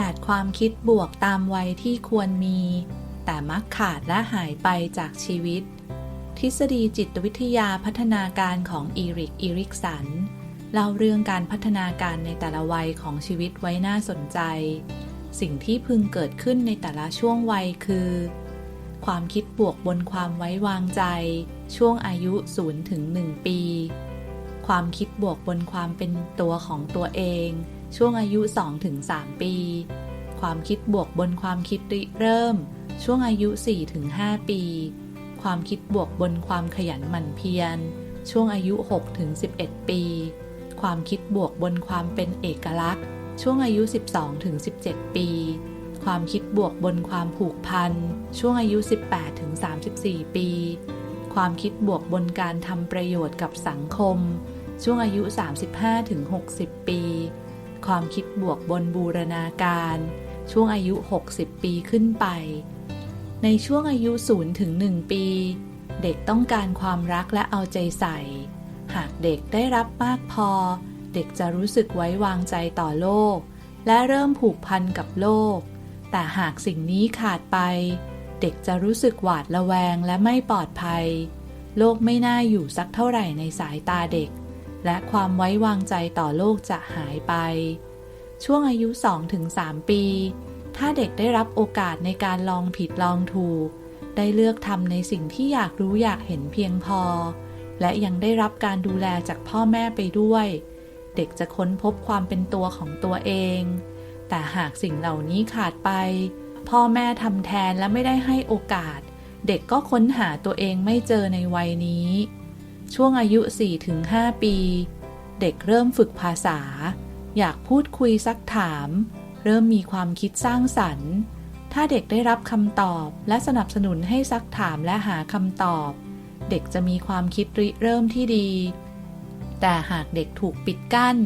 8 ความคิดบวกตามวัยที่ควรมี แต่มักขาดและหายไปจากชีวิต ทฤษฎีจิตวิทยาพัฒนาการของอีริก อีริกสัน เล่าเรื่องการพัฒนาการในแต่ละวัยของชีวิตไว้น่าสนใจ สิ่งที่พึงเกิดขึ้นในแต่ละช่วงวัยคือ ความคิดบวกบนความไว้วางใจ ช่วงอายุ0ถึง1ปี ความคิดบวกบนความเป็นตัวของตัวเอง ช่วงอายุ2ถึง3ปี ความคิดบวกบนความคิดริเริ่ม ช่วงอายุ4ถึง5ปี ความคิดบวกบนความขยันหมั่นเพียร ช่วงอายุ6ถึง11 ปี ความคิดบวกบนความเป็นเอกลักษณ์ ช่วงอายุ 12ถึง17 ปี ความคิดบวกบนความผูกพัน ช่วงอายุ 18ถึง34 ปี ความคิดบวกบนการทำประโยชน์กับสังคม ช่วงอายุ 35ถึง60 ปี ความคิดบวกบนบูรณาการ ช่วงอายุ 60 ปีขึ้นไป ในช่วงอายุ 0 ถึง 1 ปี เด็กต้องการความรักและเอาใจใส่ หากเด็กได้รับมากพอ เด็กจะรู้สึกไว้วางใจต่อโลก และเริ่มผูกพันกับโลก แต่หากสิ่งนี้ขาดไป เด็กจะรู้สึกหวาดระแวงและไม่ปลอดภัย โลกไม่น่าอยู่สักเท่าไหร่ในสายตาเด็ก และความไว้วางใจต่อโลกจะหายไป ช่วงอายุ 2-3 ปี ถ้าเด็กได้รับโอกาสในการลองผิดลองถูก ได้เลือกทำในสิ่งที่อยากรู้อยากเห็นเพียงพอ และยังได้รับการดูแลจากพ่อแม่ไปด้วย เด็กจะค้นพบความเป็นตัวของตัวเอง แต่หากสิ่งเหล่านี้ขาดไป พ่อแม่ทำแทนและไม่ได้ให้โอกาส เด็กก็ค้นหาตัวเองไม่เจอในวัยนี้ ช่วงอายุ 4-5 ปี เด็กเริ่มฝึกภาษา อยากพูดคุยซักถาม เริ่มมีความคิดสร้างสรรค์ ถ้าเด็กได้รับคำตอบและสนับสนุนให้ซักถามและหาคำตอบ เด็กจะมีความคิดริเริ่มที่ดี แต่หากเด็กถูกปิดกั้น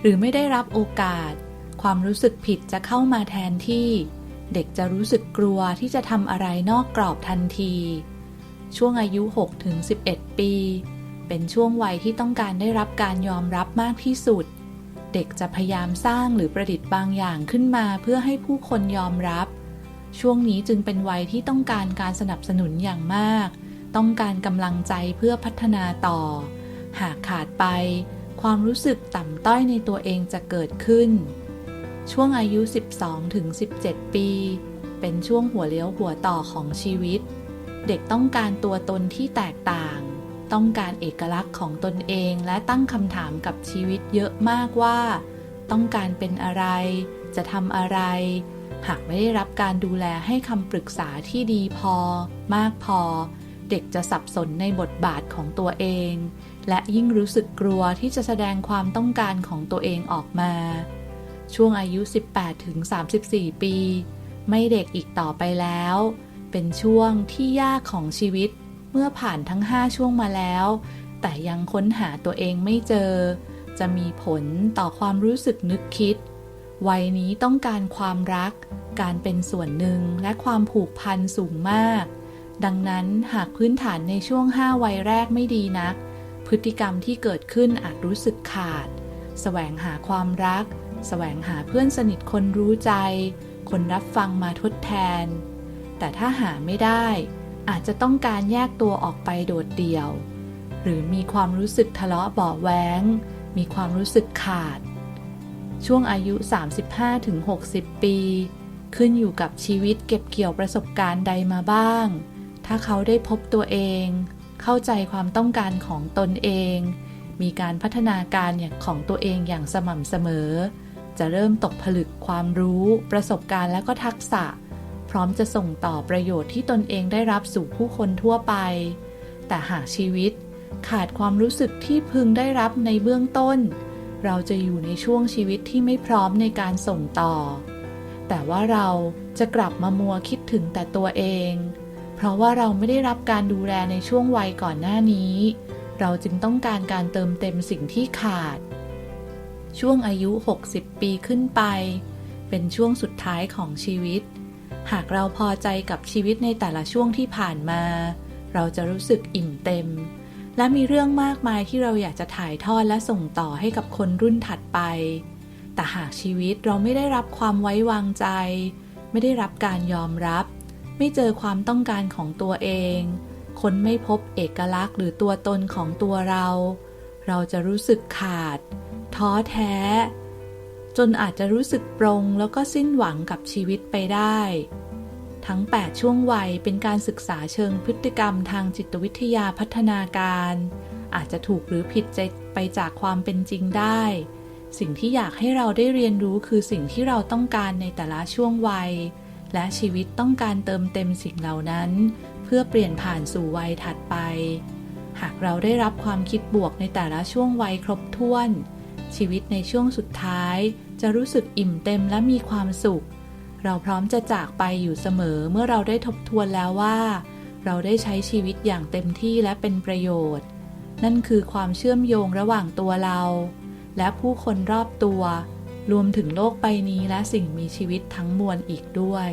หรือไม่ได้รับโอกาส ความรู้สึกผิดจะเข้ามาแทนที่ เด็กจะรู้สึกกลัวที่จะทำอะไรนอกกรอบทันที ช่วงอายุ 6-11 ปี เป็นช่วงวัยที่ต้องการได้รับการยอมรับมากที่สุด เด็กจะพยายามสร้างหรือประดิษฐ์บางอย่างขึ้นมาเพื่อให้ผู้คนยอมรับ ช่วงนี้จึงเป็นวัยที่ต้องการการสนับสนุนอย่างมาก ต้องการกำลังใจเพื่อพัฒนาต่อ หากขาดไป ความรู้สึกต่ำต้อยในตัวเองจะเกิดขึ้น ช่วงอายุ 12ถึง17 ปี เป็นช่วงหัวเลี้ยวหัวต่อของชีวิต เด็กต้องการตัวตนที่แตกต่าง ต้องการเอกลักษณ์ของตนเองและตั้งคำถามกับชีวิตเยอะมากว่า ต้องการเป็นอะไร จะทำอะไร หากไม่ได้รับการดูแลให้คำปรึกษาที่ดีพอ มากพอ เด็กจะสับสนในบทบาทของตัวเอง และยิ่งรู้สึกกลัวที่จะแสดงความต้องการของตัวเองออกมา ช่วงอายุ 18 ถึง 34 ปี ไม่เด็กอีกต่อไปแล้ว เป็นช่วงที่ยากของชีวิต เมื่อผ่านทั้ง 5 ช่วงมาแล้ว แต่ยังค้นหาตัวเองไม่เจอ จะมีผลต่อความรู้สึกนึกคิด วัยนี้ต้องการความรัก การเป็นส่วนหนึ่งและความผูกพันสูงมาก ดังนั้นหากพื้นฐานในช่วง 5 วัยแรกไม่ดีนัก พฤติกรรมที่เกิดขึ้นอาจรู้สึกขาด แสวงหาความรัก แสวงหาเพื่อนสนิทคนรู้ใจ คนรับฟังมาทดแทน แต่ถ้าหาไม่ได้ อาจจะต้องการแยกตัวออกไปโดดเดี่ยว หรือมีความรู้สึกทะเลาะเบาแว้งมีความรู้สึกขาด ช่วงอายุ 35-60 ปี ขึ้นอยู่กับชีวิตเก็บเกี่ยวประสบการณ์ใดมาบ้าง ถ้าเขาได้พบตัวเอง เข้าใจความต้องการของตนเอง มีการพัฒนาการอย่างของตัวเองอย่างสม่ำเสมอ จะเริ่มตกผลึกความรู้ ประสบการณ์และก็ทักษะ พร้อมจะส่งต่อประโยชน์ที่ตนเองได้รับสู่ผู้คนทั่วไป แต่หากชีวิตขาดความรู้สึกที่พึงได้รับในเบื้องต้น เราจะอยู่ในช่วงชีวิตที่ไม่พร้อมในการส่งต่อ แต่ว่าเราจะกลับมามัวคิดถึงแต่ตัวเอง เพราะว่าเราไม่ได้รับการดูแลในช่วงวัยก่อนหน้านี้ เราจึงต้องการการเติมเต็มสิ่งที่ขาด ช่วงอายุ 60 ปีขึ้นไป เป็นช่วงสุดท้ายของชีวิต หากเราพอใจกับชีวิตในแต่ละช่วงที่ผ่านมา เราจะรู้สึกอิ่มเต็ม และมีเรื่องมากมายที่เราอยากจะถ่ายทอดและส่งต่อให้กับคนรุ่นถัดไป แต่หากชีวิตเราไม่ได้รับความไว้วางใจ ไม่ได้รับการยอมรับ ไม่เจอความต้องการของตัวเอง คนไม่พบเอกลักษณ์หรือตัวตนของตัวเรา เราจะรู้สึกขาด ท้อแท้ จนอาจจะรู้สึกปรงแล้วก็สิ้นหวังกับชีวิตไปได้ ทั้ง 8 ช่วงวัยเป็นการศึกษาเชิงพฤติกรรมทางจิตวิทยาพัฒนาการ อาจจะถูกหรือผิดใจไปจากความเป็นจริงได้ สิ่งที่อยากให้เราได้เรียนรู้คือสิ่งที่เราต้องการในแต่ละช่วงวัย และชีวิตต้องการเติมเต็มสิ่งเหล่านั้น เพื่อเปลี่ยนผ่านสู่วัยถัดไป หากเราได้รับความคิดบวกในแต่ละช่วงวัยครบถ้วน ชีวิตในช่วงสุดท้าย จะรู้สึกอิ่มเต็มและมีความสุข เราพร้อมจะจากไปอยู่เสมอเมื่อเราได้ทบทวนแล้วว่า เราได้ใช้ชีวิตอย่างเต็มที่และเป็นประโยชน์ นั่นคือความเชื่อมโยงระหว่างตัวเรา และผู้คนรอบตัว รวมถึงโลกใบนี้และสิ่งมีชีวิตทั้งมวลอีกด้วย